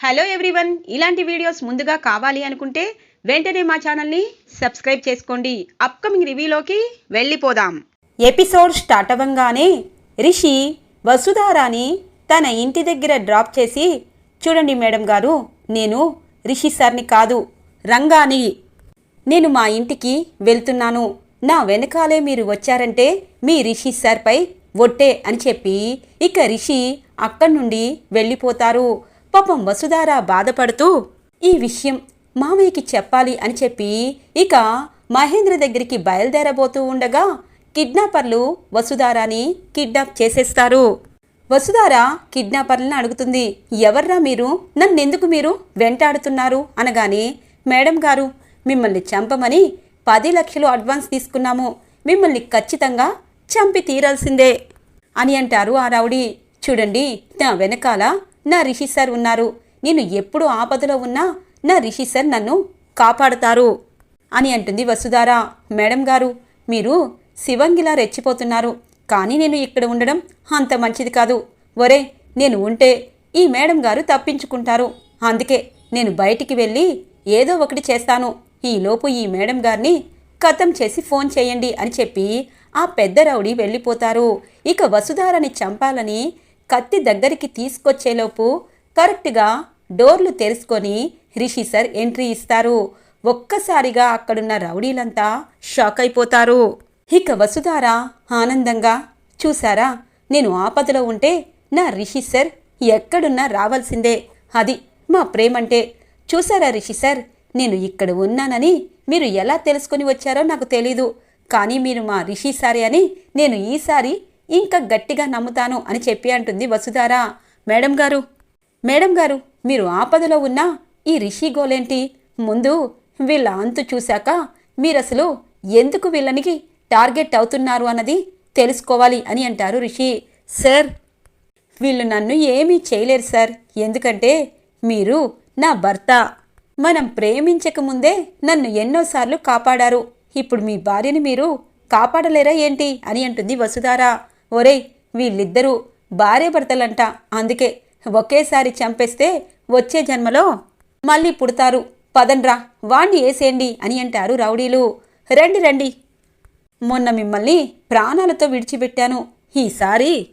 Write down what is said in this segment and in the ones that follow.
Hello everyone ఇలాంటి videos ముందుగా కావాలి అనుకుంటే వెంటనే మా ఛానల్ని సబ్స్క్రైబ్ చేసుకోండి. అప్కమింగ్ రివ్యూలోకి వెళ్ళిపోదాం. ఎపిసోడ్ స్టార్ట్ అవ్వంగానే రిషి వసుధారాని తన ఇంటి దగ్గర డ్రాప్ చేసి చూడండి మేడం గారు నేను రిషి సార్ని కాదు రంగాని. నేను మా ఇంటికి వెళ్తున్నాను. నా వెనకాలే మీరు వచ్చారంటే మీ రిషి సార్పై ఒట్టే అని చెప్పి ఇక రిషి అక్కడి నుండి వెళ్ళిపోతారు. పాపం వసుధార బాధపడుతూ ఈ విషయం మామయ్యకి చెప్పాలి అని చెప్పి ఇక మహేంద్ర దగ్గరికి బయలుదేరబోతూ ఉండగా కిడ్నాపర్లు వసుధారాని కిడ్నాప్ చేసేస్తారు. వసుధార కిడ్నాపర్లను అడుగుతుంది ఎవర్రా మీరు? నన్నెందుకు మీరు వెంటాడుతున్నారు? అనగానే మేడం గారు మిమ్మల్ని చంపమని పది లక్షలు అడ్వాన్స్ తీసుకున్నాము. మిమ్మల్ని ఖచ్చితంగా చంపి తీరాల్సిందే అని అంటారు ఆ రౌడీ. చూడండి నా వెనకాల నా రిషి సార్ ఉన్నారు. నేను ఎప్పుడు ఆపదలో ఉన్నా నా రిషి సార్ నన్ను కాపాడుతారు అని అంటుంది వసుధార. మేడం గారు మీరు శివంగిలా రెచ్చిపోతున్నారు. కానీ నేను ఇక్కడ ఉండడం అంత మంచిది కాదు. ఒరే నేను ఉంటే ఈ మేడం గారు తప్పించుకుంటారు. అందుకే నేను బయటికి వెళ్ళి ఏదో ఒకటి చేస్తాను. ఈలోపు ఈ మేడం గారిని కథం చేసి ఫోన్ చేయండి అని చెప్పి ఆ పెద్ద రౌడీ వెళ్ళిపోతారు. ఇక వసుధారని చంపాలని కత్తి దగ్గరికి తీసుకొచ్చేలోపు కరెక్ట్గా డోర్లు తెరుచుకొని రిషి సార్ ఎంట్రీ ఇస్తారు. ఒక్కసారిగా అక్కడున్న రౌడీలంతా షాక్ అయిపోతారు. ఇక వసుధార ఆనందంగా చూసారా నేను ఆపదలో ఉంటే నా రిషి సార్ ఎక్కడున్నా రావాల్సిందే. అది మా ప్రేమంటే. చూసారా రిషి సార్ నేను ఇక్కడ ఉన్నానని మీరు ఎలా తెలుసుకొని వచ్చారో నాకు తెలీదు. కానీ మీరు మా రిషి సారే అని నేను ఈసారి ఇంకా గట్టిగా నమ్ముతాను అని చెప్పి అంటుంది వసుధార. మేడం గారు మేడం గారు మీరు ఆపదలో ఉన్న ఈ రిషి గోలేంటి? ముందు వీళ్ళ అంతు చూశాక మీరసలు ఎందుకు వీళ్ళనికి టార్గెట్ అవుతున్నారు అన్నది తెలుసుకోవాలి అని అంటారు రిషి. సార్ వీళ్ళు నన్ను ఏమీ చేయలేరు సార్. ఎందుకంటే మీరు నా భర్త. మనం ప్రేమించక ముందే నన్ను ఎన్నోసార్లు కాపాడారు. ఇప్పుడు మీ భార్యని మీరు కాపాడలేరా ఏంటి? అని అంటుంది వసుధారా. ఒరేయ్ వీళ్ళిద్దరూ భార్యాభర్తలంట. అందుకే ఒకేసారి చంపేస్తే వచ్చే జన్మలో మళ్ళీ పుడతారు. పదండ్రా వాణ్ణి వేసేయండి అని అంటారు రౌడీలు. రండి రండి. మొన్న మిమ్మల్ని ప్రాణాలతో విడిచిపెట్టాను. ఈసారి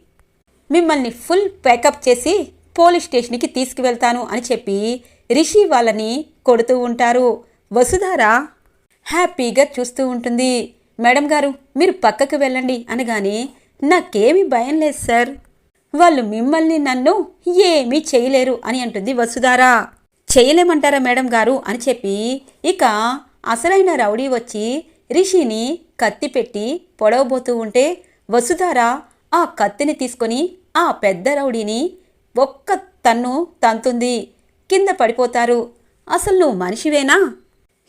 మిమ్మల్ని ఫుల్ ప్యాకప్ చేసి పోలీస్ స్టేషన్కి తీసుకువెళ్తాను అని చెప్పి రిషి వాళ్ళని కొడుతూ ఉంటారు. వసుధార హ్యాపీగా చూస్తూ ఉంటుంది. మేడం గారు మీరు పక్కకు వెళ్ళండి అనగానే నాకేమి భయం లేదు సార్. వాళ్ళు మిమ్మల్ని నన్ను ఏమీ చేయలేరు అని అంటుంది వసుధారా. చేయలేమంటారా మేడం గారు? అని చెప్పి ఇక అసలైన రౌడీ వచ్చి రిషిని కత్తి పెట్టి పొడవబోతూ ఉంటే వసుధార ఆ కత్తిని తీసుకొని ఆ పెద్ద రౌడీని ఒక్క తన్ను తంతుంది. కింద పడిపోతారు. అసలు నువ్వు మనిషివేనా?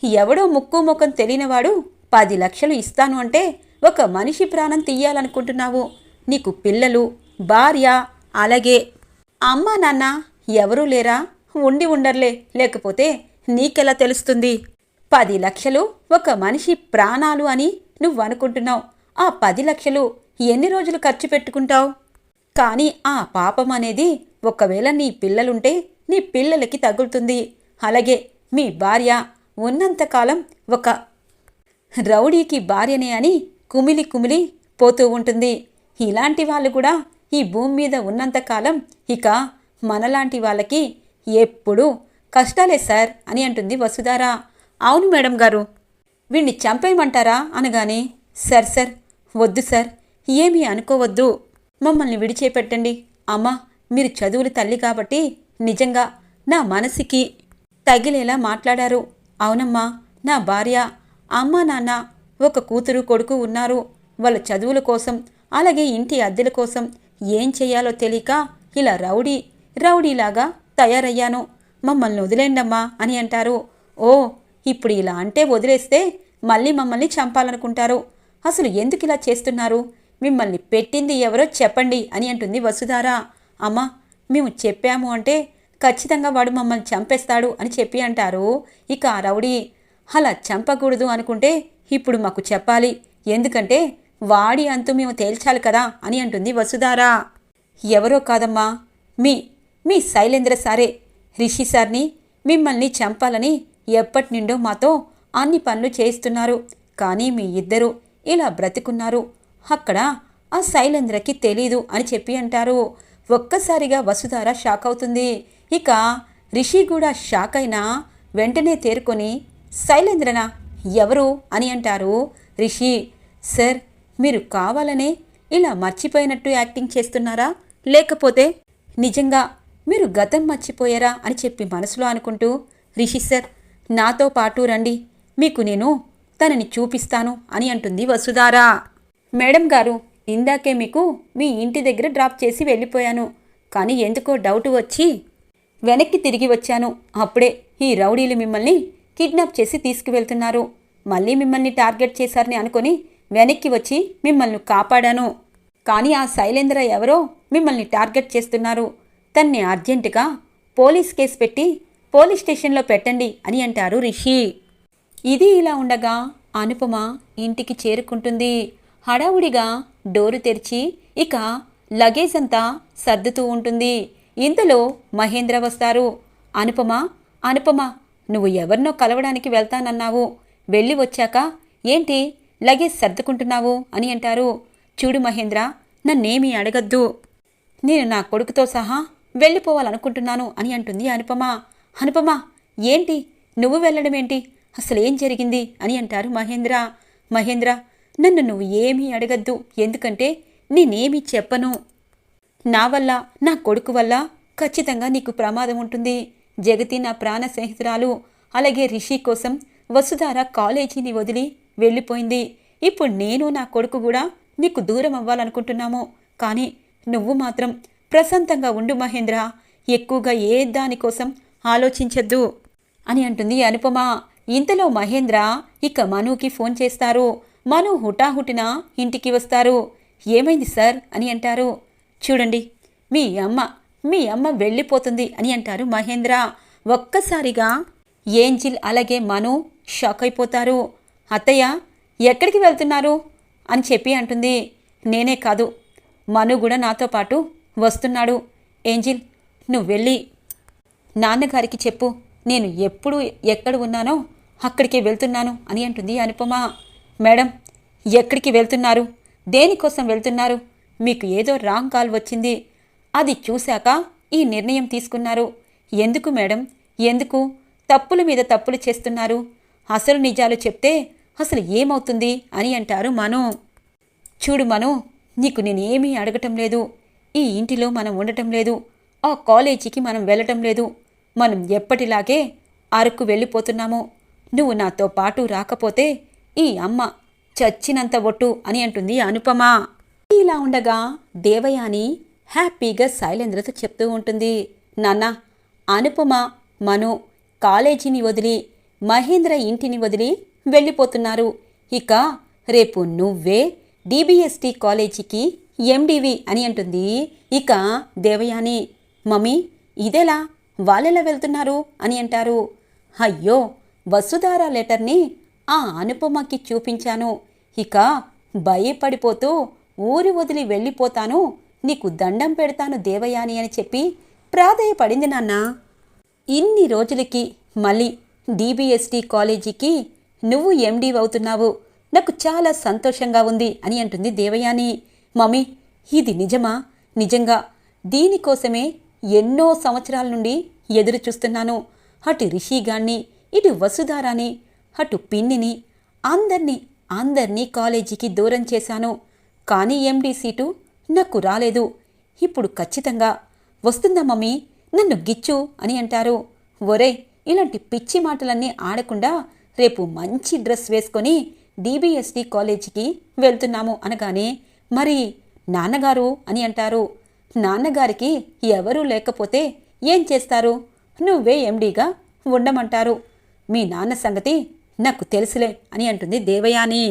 ఎవడో ముక్కు ముఖం తెలియనివాడు పది లక్షలు ఇస్తాను అంటే ఒక మనిషి ప్రాణం తీయాలనుకుంటున్నావు? నీకు పిల్లలు భార్య అలాగే అమ్మా నాన్న ఎవరూ లేరా? ఉండి ఉండర్లే. లేకపోతే నీకెలా తెలుస్తుంది? పది లక్షలు ఒక మనిషి ప్రాణాలు అని నువ్వు అనుకుంటున్నావు ఆ పది లక్షలు ఎన్ని రోజులు ఖర్చు పెట్టుకుంటావు? కానీ ఆ పాపం అనేది ఒకవేళ నీ పిల్లలుంటే నీ పిల్లలకి తగులుతుంది. అలాగే మీ భార్య ఉన్నంతకాలం ఒక రౌడీకి భార్యనే అని కుమిలి కుమిలి పోతూ ఉంటుంది. ఇలాంటి వాళ్ళు కూడా ఈ భూమి మీద ఉన్నంతకాలం ఇక మనలాంటి వాళ్ళకి ఎప్పుడూ కష్టాలే సార్ అని అంటుంది వసుధారా. అవును మేడం గారు. వీణ్ణి చంపేయమంటారా అనగానే సార్ సార్ వద్దు సార్ ఏమీ అనుకోవద్దు. మమ్మల్ని విడిచేపెట్టండి. అమ్మా మీరు చదువులు తల్లి కాబట్టి నిజంగా నా మనసుకి తగిలేలా మాట్లాడారు. అవునమ్మా నా భార్య అమ్మా నాన్న ఒక కూతురు కొడుకు ఉన్నారు. వాళ్ళ చదువుల కోసం అలాగే ఇంటి అద్దెల కోసం ఏం చెయ్యాలో తెలియక ఇలా రౌడీ రౌడీలాగా తయారయ్యాను. మమ్మల్ని వదిలేండమ్మా అని అంటారు. ఓ ఇప్పుడు ఇలా అంటే వదిలేస్తే మళ్ళీ మమ్మల్ని చంపాలనుకుంటారు. అసలు ఎందుకు ఇలా చేస్తున్నారు? మిమ్మల్ని పెట్టింది ఎవరో చెప్పండి అని అంటుంది వసుధార. అమ్మా మేము చెప్పాము అంటే ఖచ్చితంగా వాడు మమ్మల్ని చంపేస్తాడు అని చెప్పి అంటారు ఇక ఆ రౌడీ. అలా చంపకూడదు అనుకుంటే ఇప్పుడు మాకు చెప్పాలి. ఎందుకంటే వాడి అంతు మేము తేల్చాలి కదా అని అంటుంది వసుధారా. ఎవరో కాదమ్మా. మీ మీ శైలేంద్ర సారే రిషి సార్ని మిమ్మల్ని చంపాలని ఎప్పటి నుండో మాతో అన్ని పనులు చేయిస్తున్నారు. కానీ మీ ఇద్దరు ఇలా బ్రతికున్నారు. అక్కడ ఆ శైలేంద్రకి తెలీదు అని చెప్పి అంటారు. ఒక్కసారిగా వసుధార షాక్ అవుతుంది. ఇక రిషి కూడా షాక్ అయినా వెంటనే తేరుకొని శైలేంద్రనా? ఎవరు అని అంటారు? రిషి సార్ మీరు కావాలనే ఇలా మర్చిపోయినట్టు యాక్టింగ్ చేస్తున్నారా? లేకపోతే నిజంగా మీరు గతం మర్చిపోయారా? అని చెప్పి మనసులో అనుకుంటూ రిషి సార్ నాతో పాటు రండి. మీకు నేను తనని చూపిస్తాను అని అంటుంది వసుధారా. మేడం గారు ఇందాకే మీకు మీ ఇంటి దగ్గర డ్రాప్ చేసి వెళ్ళిపోయాను. కానీ ఎందుకో డౌట్ వచ్చి వెనక్కి తిరిగి వచ్చాను. అప్పుడే ఈ రౌడీలు మిమ్మల్ని కిడ్నాప్ చేసి తీసుకువెళ్తున్నారు. మళ్ళీ మిమ్మల్ని టార్గెట్ చేశారని అనుకొని వెనక్కి వచ్చి మిమ్మల్ని కాపాడాను. కానీ ఆ శైలేంద్ర ఎవరో మిమ్మల్ని టార్గెట్ చేస్తున్నారు. తన్ని అర్జెంటుగా పోలీస్ కేసు పెట్టి పోలీస్ స్టేషన్లో పెట్టండి అని అంటారు రిషి. ఇది ఇలా ఉండగా అనుపమ ఇంటికి చేరుకుంటుంది. హడావుడిగా డోరు తెరిచి ఇక లగేజ్ అంతా సర్దుతూ ఉంటుంది. ఇంతలో మహేంద్ర వస్తారు. అనుపమ అనుపమ నువ్వు ఎవరినో కలవడానికి వెళ్తానన్నావు. వెళ్ళి వచ్చాక ఏంటి? లగేజ్ సర్దుకుంటున్నావు? అని అంటారు. చూడు మహేంద్ర నన్నేమీ అడగద్దు. నేను నా కొడుకుతో సహా వెళ్ళిపోవాలనుకుంటున్నాను అని అంటుంది అనుపమ. అనుపమ ఏంటి? నువ్వు వెళ్ళడం ఏంటి? అసలు ఏం జరిగింది? అని అంటారు మహేంద్ర. మహేంద్ర నన్ను నువ్వు ఏమీ అడగద్దు. ఎందుకంటే నేనేమీ చెప్పను. నా వల్ల నా కొడుకు వల్ల ఖచ్చితంగా నీకు ప్రమాదం ఉంటుంది. జగతి నా ప్రాణ స్నేహితురాలు. అలాగే రిషి కోసం వసుధార కాలేజీని వదిలి వెళ్ళిపోయింది. ఇప్పుడు నేను నా కొడుకు కూడా నీకు దూరం అవ్వాలనుకుంటున్నాము. కానీ నువ్వు మాత్రం ప్రశాంతంగా ఉండు మహేంద్ర. ఎక్కువగా ఏ దానికోసం ఆలోచించద్దు అని అంటుంది అనుపమ. ఇంతలో మహేంద్ర ఇక మనుకి ఫోన్ చేస్తారు. మను హుటాహుటిన ఇంటికి వస్తారు. ఏమైంది సార్ అని అంటారు. చూడండి మీ అమ్మ మీ అమ్మ వెళ్ళిపోతుంది అని అంటారు మహేంద్ర. ఒక్కసారిగా ఏంజిల్ అలాగే మను షాక్ అయిపోతారు. అత్తయ్య ఎక్కడికి వెళ్తున్నారు? అని చెప్పి అంటుంది. నేనే కాదు. మను కూడా నాతో పాటు వస్తున్నాడు. ఏంజిల్ నువ్వు వెళ్ళి నాన్నగారికి చెప్పు. నేను ఎప్పుడు ఎక్కడ ఉన్నానో అక్కడికి వెళ్తున్నాను అని అంటుంది అనుపమ. మేడం ఎక్కడికి వెళ్తున్నారు? దేనికోసం వెళ్తున్నారు? మీకు ఏదో రాంగ్ కాల్ వచ్చింది. అది చూశాక ఈ నిర్ణయం తీసుకున్నారు. ఎందుకు మేడం? ఎందుకు? తప్పుల మీద తప్పులు చేస్తున్నారు. అసలు నిజాలు చెప్తే అసలు ఏమవుతుంది అని అంటారు మను. చూడు మను నీకు నేనేమీ అడగటం లేదు. ఈ ఇంటిలో మనం ఉండటం లేదు. ఆ కాలేజీకి మనం వెళ్ళటం లేదు. మనం ఎప్పటిలాగే అరకు వెళ్ళిపోతున్నాము. నువ్వు నాతో పాటు రాకపోతే ఈ అమ్మ చచ్చినంత ఒట్టు అని అంటుంది అనుపమ. ఇలా ఉండగా దేవయాని హ్యాపీగా శైలేంద్రతో చెప్తూ ఉంటుంది. నాన్న అనుపమ మను కాలేజీని వదిలి మహేంద్ర ఇంటిని వదిలి వెళ్ళిపోతున్నారు. ఇక రేపు నువ్వే డిబిఎస్టి కాలేజీకి ఎండివి అని అంటుంది. ఇక దేవయాని మమ్మీ ఇదెలా? వాళ్ళెలా వెళ్తున్నారు? అని అంటారు. అయ్యో వసుధార లెటర్ని ఆ అనుపమకి చూపించాను. ఇక భయపడిపోతూ ఊరి వదిలి వెళ్ళిపోతాను. నీకు దండం పెడతాను దేవయాని అని చెప్పి ప్రాధేయపడింది నాన్నా. ఇన్ని రోజులకి మళ్ళీ డీబీఎస్టీ కాలేజీకి నువ్వు ఎండీ అవుతున్నావు. నాకు చాలా సంతోషంగా ఉంది అని అంటుంది దేవయాని. మమ్మీ ఇది నిజమా? నిజంగా దీనికోసమే ఎన్నో సంవత్సరాల నుండి ఎదురు చూస్తున్నాను. అటు రిషిగాన్ని ఇటు వసుధారాని అటు పిన్నిని అందర్నీ అందర్నీ కాలేజీకి దూరం చేశాను. కానీ ఎండీ సీటు నాకు రాలేదు. ఇప్పుడు ఖచ్చితంగా వస్తుందా మమ్మీ నన్ను గిచ్చు అని అంటారు. ఒరే ఇలాంటి పిచ్చి మాటలన్నీ ఆడకుండా రేపు మంచి డ్రెస్ వేసుకొని డీబీఎస్టీ కాలేజీకి వెళ్తున్నాము అనగానే మరి నాన్నగారు అని అంటారు. నాన్నగారికి ఎవరూ లేకపోతే ఏం చేస్తారు? నువ్వే ఎండీగా ఉండమంటారు. మీ నాన్న సంగతి నాకు తెలుసులే అని అంటుంది దేవయాని.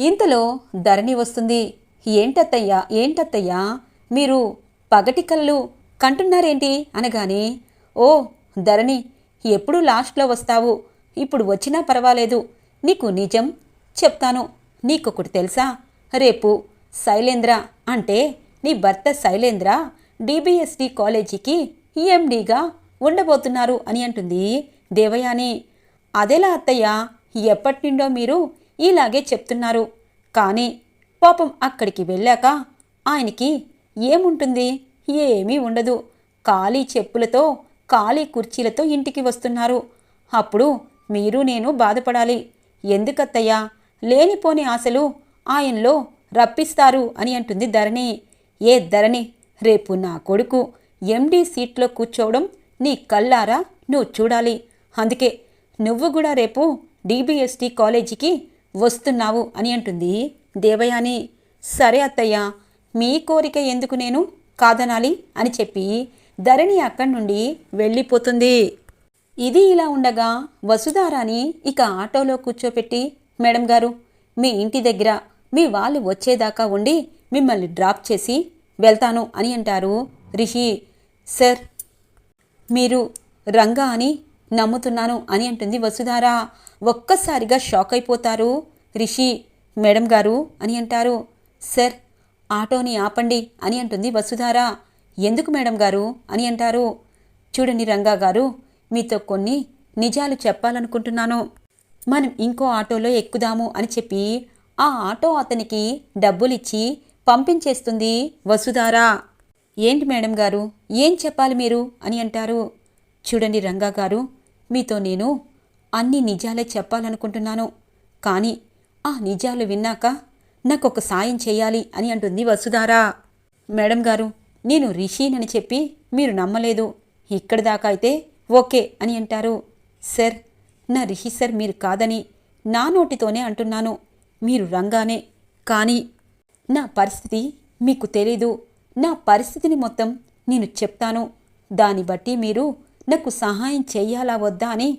ఇంతలో ధరణి వస్తుంది. ఏంటత్తయ్యా ఏంటత్తయ్యా మీరు పగటి కళ్ళు కంటున్నారేంటి? అనగానే ఓ ధరణి ఎప్పుడు లాస్ట్లో వస్తావు? ఇప్పుడు వచ్చినా పర్వాలేదు. నీకు నిజం చెప్తాను. నీకొకటి తెలుసా? రేపు శైలేంద్ర అంటే నీ భర్త శైలేంద్ర డిబిఎస్డి కాలేజీకి ఈఎండిగా ఉండబోతున్నారు అని అంటుంది దేవయాని. అదేలా అత్తయ్య ఎప్పటి నుండో మీరు ఇలాగే చెప్తున్నారు. కానీ పాపం అక్కడికి వెళ్ళాక ఆయనకి ఏముంటుంది? ఏమీ ఉండదు. ఖాళీ చెప్పులతో ఖాళీ కుర్చీలతో ఇంటికి వస్తున్నారు. అప్పుడు మీరు నేను బాధపడాలి. ఎందుకత్తయ్యా? లేనిపోని ఆశలు ఆయనలో రప్పిస్తారు అని అంటుంది ధరణి. ఏ ధరణి? రేపు నా కొడుకు ఎండీ సీట్లో కూర్చోవడం నీ కళ్ళారా? నువ్వు చూడాలి. అందుకే నువ్వు కూడా రేపు డీబీఎస్టీ కాలేజీకి వస్తున్నావు అని అంటుంది దేవయాని. సరే అత్తయ్య మీ కోరిక ఎందుకు నేను కాదనాలి అని చెప్పి ధరణి అక్కడి నుండి వెళ్ళిపోతుంది. ఇది ఇలా ఉండగా వసుధారాని ఇక ఆటోలో కూర్చోపెట్టి మేడం గారు మీ ఇంటి దగ్గర మీ వాళ్ళు వచ్చేదాకా ఉండి మిమ్మల్ని డ్రాప్ చేసి వెళ్తాను అని అంటారు రిషి. సార్ మీరు రంగా అని నమ్ముతున్నాను అని అంటుంది వసుధార. ఒక్కసారిగా షాక్ అయిపోతారు రిషి. మేడం గారు అని అంటారు. సార్ ఆటోని ఆపండి అని అంటుంది వసుధార. ఎందుకు మేడం గారు? అని అంటారు. చూడండి రంగా గారు మీతో కొన్ని నిజాలు చెప్పాలనుకుంటున్నాను. మనం ఇంకో ఆటోలో ఎక్కుదాము అని చెప్పి ఆ ఆటో అతనికి డబ్బులిచ్చి పంపించేస్తుంది వసుధార. ఏంటి మేడం గారు? ఏం చెప్పాలి మీరు? అని అంటారు. చూడండి రంగా గారు మీతో నేను అన్ని నిజాలే చెప్పాలనుకుంటున్నాను. కానీ ఆ నిజాలు విన్నాక నాకు ఒక సాయం చేయాలి అని అంటుంది వసుధారా. మేడం గారు నేను రిషీనని చెప్పి మీరు నమ్మలేదు. ఇక్కడి దాకా అయితే ఓకే అని అంటారు. సార్ నా రిషి సార్ మీరు కాదని నా నోటితోనే అంటున్నాను. మీరు రంగానే. కానీ నా పరిస్థితి మీకు తెలీదు. నా పరిస్థితిని మొత్తం నేను చెప్తాను. దాన్ని బట్టి మీరు నాకు సహాయం చేయాలా వద్దా అని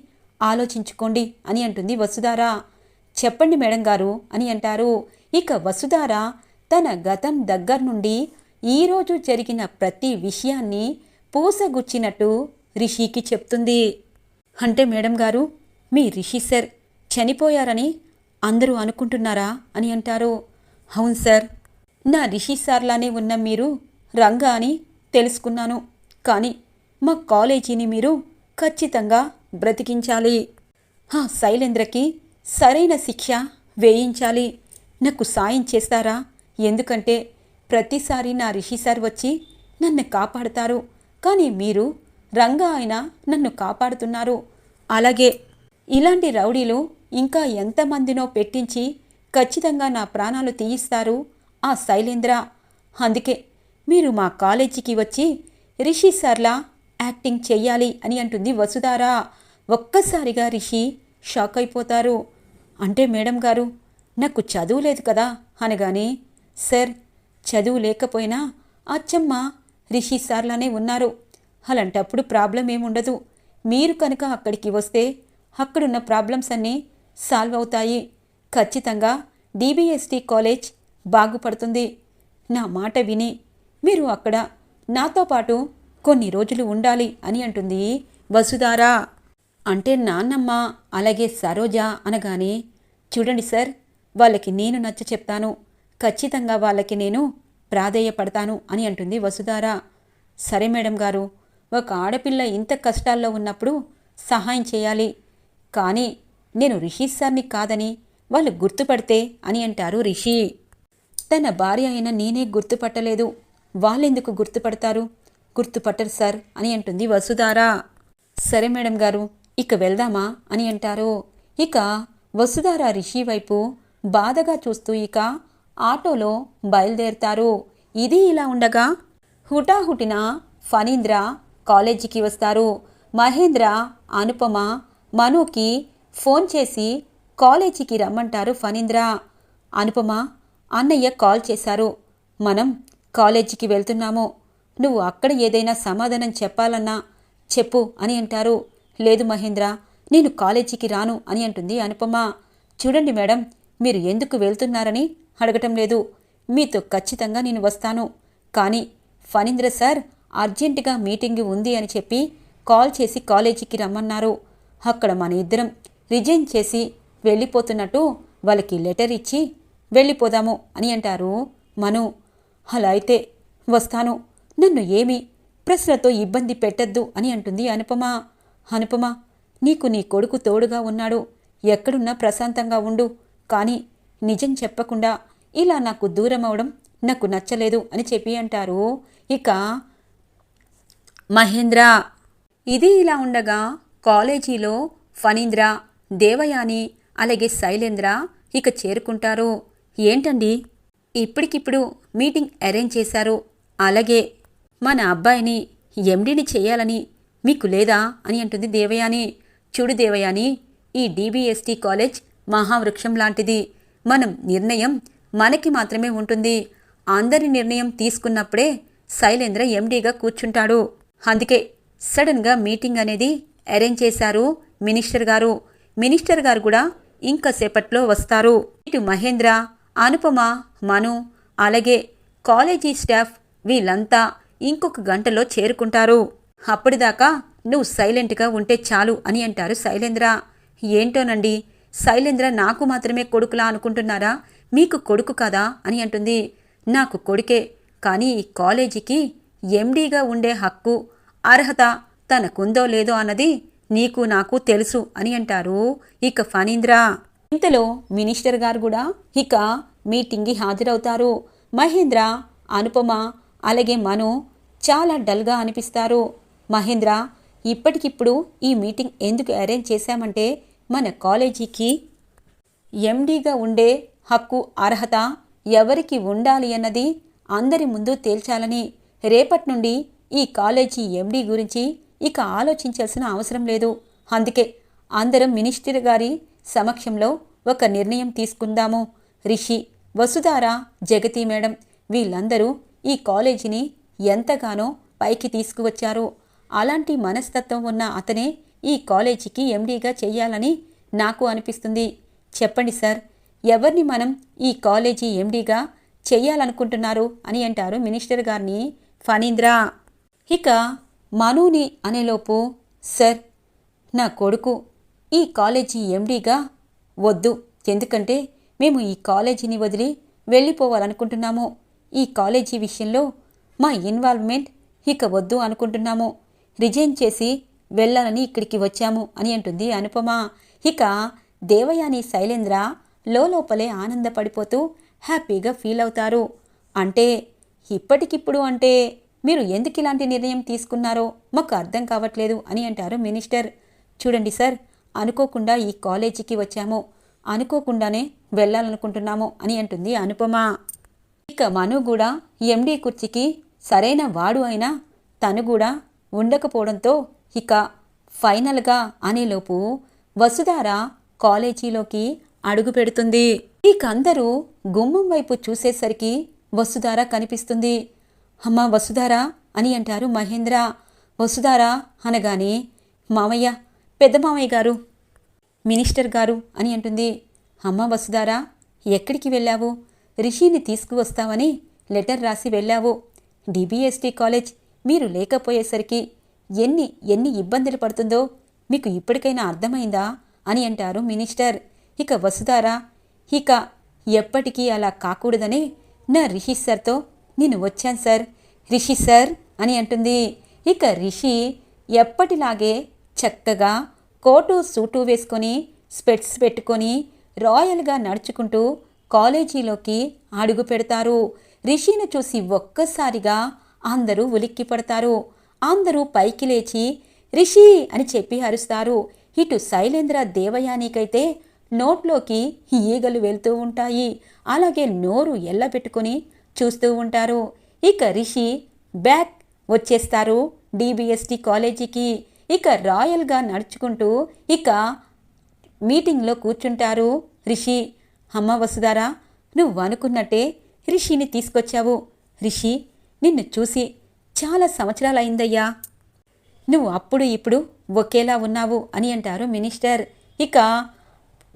ఆలోచించుకోండి అని అంటుంది వసుధారా. చెప్పండి మేడం గారు అని అంటారు. ఇక వసుధార తన గతం దగ్గర నుండి ఈరోజు జరిగిన ప్రతి విషయాన్ని పూసగుచ్చినట్టు రిషికి చెప్తుంది. అంటే మేడం గారు మీ రిషి సార్ చనిపోయారని అందరూ అనుకుంటున్నారా అని అంటారు. అవును సార్ నా రిషి సార్లానే ఉన్న మీరు రంగా అని తెలుసుకున్నాను. కానీ మా కాలేజీని మీరు ఖచ్చితంగా బ్రతికించాలి. ఆ శైలేంద్రకి సరైన శిక్ష వేయించాలి. నాకు సాయం చేస్తారా? ఎందుకంటే ప్రతిసారి నా రిషి సార్ వచ్చి నన్ను కాపాడుతారు. కానీ మీరు రంగా ఆయన నన్ను కాపాడుతున్నారు. అలాగే ఇలాంటి రౌడీలు ఇంకా ఎంతమందినో పెట్టించి ఖచ్చితంగా నా ప్రాణాలు తీయిస్తారు ఆ శైలేంద్ర. అందుకే మీరు మా కాలేజీకి వచ్చి రిషి సార్లా యాక్టింగ్ చెయ్యాలి అని అంటుంది వసుధారా. ఒక్కసారిగా రిషి షాక్ అయిపోతారు. అంటే మేడం గారు నాకు చదువు లేదు కదా అనగానే సార్ చదువు లేకపోయినా అచ్చమ్మ రిషి సార్లానే ఉన్నారు. అలాంటప్పుడు ప్రాబ్లం ఏముండదు మీరు కనుక అక్కడికి వస్తే అక్కడున్న ప్రాబ్లమ్స్ అన్నీ సాల్వ్ అవుతాయి. ఖచ్చితంగా డీబీఎస్టీ కాలేజ్ బాగుపడుతుంది. నా మాట విని మీరు అక్కడ నాతో పాటు కొన్ని రోజులు ఉండాలి అని అంటుంది వసుధారా. అంటే నాన్నమ్మ అలాగే సరోజ అనగానే చూడండి సార్ వాళ్ళకి నేను నచ్చ చెప్తాను. ఖచ్చితంగా వాళ్ళకి నేను ప్రాధేయపడతాను అని అంటుంది వసుధార. సరే మేడం గారు ఒక ఆడపిల్ల ఇంత కష్టాల్లో ఉన్నప్పుడు సహాయం చేయాలి. కానీ నేను రిషి సార్ని కాదని వాళ్ళు గుర్తుపడితే అని అంటారు రిషి. తన భార్య అయిన నేనే గుర్తుపట్టలేదు. వాళ్ళెందుకు గుర్తుపడతారు? గుర్తుపట్టరు సార్ అని అంటుంది వసుధార. సరే మేడం గారు ఇక వెళ్దామా అని అంటారు. ఇక వసుధార రిషి వైపు బాధగా చూస్తూ ఇక ఆటోలో బయలుదేరుతారు. ఇది ఇలా ఉండగా హుటాహుటిన ఫణీంద్ర కాలేజీకి వస్తారు. మహేంద్ర అనుపమ మనుకి ఫోన్ చేసి కాలేజీకి రమ్మంటారు ఫణీంద్ర. అనుపమ అన్నయ్య కాల్ చేశారు. మనం కాలేజీకి వెళ్తున్నాము. నువ్వు అక్కడ ఏదైనా సమాధానం చెప్పాలన్నా చెప్పు అని అంటారు. లేదు మహేంద్ర నేను కాలేజీకి రాను అని అంటుంది అనుపమ. చూడండి మేడం మీరు ఎందుకు వెళ్తున్నారని అడగటం లేదు. మీతో ఖచ్చితంగా నేను వస్తాను. కానీ ఫణీంద్ర సార్ అర్జెంటుగా మీటింగ్ ఉంది అని చెప్పి కాల్ చేసి కాలేజీకి రమ్మన్నారు. అక్కడ మన ఇద్దరం రిజైన్ చేసి వెళ్ళిపోతున్నట్టు వాళ్ళకి లెటర్ ఇచ్చి వెళ్ళిపోదాము అని అంటారు మను. అలా అయితే వస్తాను. నన్ను ఏమి ప్రశ్నలతో ఇబ్బంది పెట్టద్దు అని అంటుంది అనుపమ. అనుపమ నీకు నీ కొడుకు తోడుగా ఉన్నాడు. ఎక్కడున్నా ప్రశాంతంగా ఉండు. కానీ నిజం చెప్పకుండా ఇలా నాకు దూరం అవడం నాకు నచ్చలేదు అని చెప్పి అంటారు. ఇక మహేంద్ర. ఇది ఇలా ఉండగా కాలేజీలో ఫణీంద్ర దేవయాని అలాగే శైలేంద్ర ఇక చేరుకుంటారు. ఏంటండి? ఇప్పటికిప్పుడు మీటింగ్ అరేంజ్ చేశారు. అలాగే మన అబ్బాయిని ఎండిని చేయాలని మీకు లేదా అని అంటుంది దేవయాని. చూడు దేవయాని ఈ డీబీఎస్టీ కాలేజ్ మహావృక్షం లాంటిది. మనం నిర్ణయం మనకి మాత్రమే ఉంటుంది. అందరి నిర్ణయం తీసుకున్నప్పుడే శైలేంద్ర ఎండీగా కూర్చుంటాడు. అందుకే సడన్గా మీటింగ్ అనేది అరేంజ్ చేశారు మినిస్టర్ గారు. మినిస్టర్ గారు కూడా ఇంకా సేపట్లో వస్తారు. ఇటు మహేంద్ర అనుపమ మను అలాగే కాలేజీ స్టాఫ్ వీళ్ళంతా ఇంకొక గంటలో చేరుకుంటారు. అప్పటిదాకా నువ్వు సైలెంట్గా ఉంటే చాలు అని అంటారు శైలేంద్ర. ఏంటోనండి? శైలేంద్ర నాకు మాత్రమే కొడుకులా అనుకుంటున్నారా? మీకు కొడుకు కదా? అని అంటుంది. నాకు కొడుకే కానీ ఈ కాలేజీకి ఎండీగా ఉండే హక్కు అర్హత తనకుందో లేదో అన్నది నీకు నాకు తెలుసు అని అంటారు. ఇక ఫణీంద్ర ఇంతలో మినిస్టర్ గారు కూడా ఇక మీటింగ్కి హాజరవుతారు. మహేంద్ర అనుపమ అలాగే మను చాలా డల్గా అనిపిస్తారు. మహేంద్ర ఇప్పటికిప్పుడు ఈ మీటింగ్ ఎందుకు అరేంజ్ చేశామంటే మన కాలేజీకి ఎండీగా ఉండే హక్కు అర్హత ఎవరికి ఉండాలి అన్నది అందరి ముందు తేల్చాలని రేపటి నుండి ఈ కాలేజీ ఎండీ గురించి ఇక ఆలోచించాల్సిన అవసరం లేదు. అందుకే అందరం మినిస్టర్ గారి సమక్షంలో ఒక నిర్ణయం తీసుకుందాము. రిషి వసుధార జగతి మేడం వీళ్ళందరూ ఈ కాలేజీని ఎంతగానో పైకి తీసుకువచ్చారు. అలాంటి మనస్తత్వం ఉన్న అతనే ఈ కాలేజీకి ఎండీగా చేయాలని నాకు అనిపిస్తుంది. చెప్పండి సార్ ఎవరిని మనం ఈ కాలేజీ ఎండీగా చెయ్యాలనుకుంటున్నారు అని అంటారు మినిస్టర్ గారిని ఫణీంద్ర. ఇక మనుని అనేలోపు సార్ నా కొడుకు ఈ కాలేజీ ఎండీగా వద్దు. ఎందుకంటే మేము ఈ కాలేజీని వదిలి వెళ్ళిపోవాలనుకుంటున్నాము. ఈ కాలేజీ విషయంలో మా ఇన్వాల్వ్మెంట్ ఇక వద్దు అనుకుంటున్నాము. రిజైన్ చేసి వెళ్ళాలని ఇక్కడికి వచ్చాము అని అంటుంది అనుపమ. ఇక దేవయాని శైలేంద్ర లోపలే ఆనందపడిపోతూ హ్యాపీగా ఫీల్ అవుతారు. అంటే ఇప్పటికిప్పుడు అంటే మీరు ఎందుకు ఇలాంటి నిర్ణయం తీసుకున్నారో మాకు అర్థం కావట్లేదు అని అంటారు మినిస్టర్. చూడండి సార్ అనుకోకుండా ఈ కాలేజీకి వచ్చాము. అనుకోకుండానే వెళ్ళాలనుకుంటున్నాము అని అంటుంది అనుపమ. ఇక మను కూడా ఎండీ కుర్చీకి సరైన వాడు అయినా తను కూడా ఉండకపోవడంతో ఇక ఫైనల్గా అనేలోపు వసుధార కాలేజీలోకి అడుగు పెడుతుంది. ఇక అందరూ గుమ్మం వైపు చూసేసరికి వసుధార కనిపిస్తుంది. అమ్మ వసుధార అని అంటారు మహేంద్ర. వసుధార అనగానే మామయ్య పెద్ద మామయ్య గారు మినిస్టర్ గారు అని అంటుంది. అమ్మ వసుధారా ఎక్కడికి వెళ్ళావు? రిషిని తీసుకువస్తావని లెటర్ రాసి వెళ్ళావు. డిబిఎస్టీ కాలేజ్ మీరు లేకపోయేసరికి ఎన్ని ఎన్ని ఇబ్బందులు పడుతుందో మీకు ఇప్పటికైనా అర్థమైందా అని అంటారు మినిస్టర్. ఇక వసుధారా ఇక ఎప్పటికీ అలా కాకూడదని నా రిషి సార్తో నేను వచ్చాను సార్. రిషి సార్ అని అంటుంది. ఇక రిషి ఎప్పటిలాగే చక్కగా కోటు సూటు వేసుకొని స్పెట్స్ పెట్టుకొని రాయల్గా నడుచుకుంటూ కాలేజీలోకి అడుగు పెడతారు. రిషిని చూసి ఒక్కసారిగా అందరూ ఉలిక్కి పడతారు అందరూ పైకి లేచి రిషి అని చెప్పి అరుస్తారు. ఇటు శైలేంద్ర దేవయానికైతే నోట్లోకి ఈగలు వెళ్తూ ఉంటాయి. అలాగే నోరు ఎల్లబెట్టుకొని చూస్తూ ఉంటారు. ఇక రిషి బ్యాక్ వచ్చేస్తారు డిబిఎస్టి కాలేజీకి. ఇక రాయల్గా నడుచుకుంటూ ఇక మీటింగ్లో కూర్చుంటారు రిషి. అమ్మ వసుదారా నువ్వు అనుకున్నట్టే రిషిని తీసుకొచ్చావు. రిషి నిన్ను చూసి చాలా సంవత్సరాలైందయ్యా. నువ్వు అప్పుడు ఇప్పుడు ఒకేలా ఉన్నావు అని అంటారు మినిస్టర్. ఇక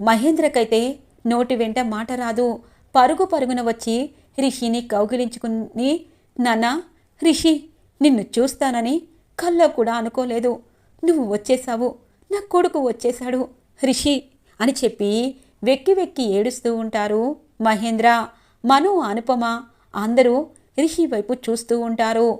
మహేంద్రకైతే నోటి వెంట మాట రాదు. పరుగు పరుగున వచ్చి రిషిని కౌగిలించుకుని నానా రిషి నిన్ను చూస్తానని కల్లో కూడా అనుకోలేదు. నువ్వు వచ్చేశావు. నా కొడుకు వచ్చేశాడు. రిషి అని చెప్పి వెక్కి వెక్కి ఏడుస్తూ ఉంటారు మహేంద్ర. మను అనుపమ అందరూ రిషి వైపు చూస్తూ ఉంటారు.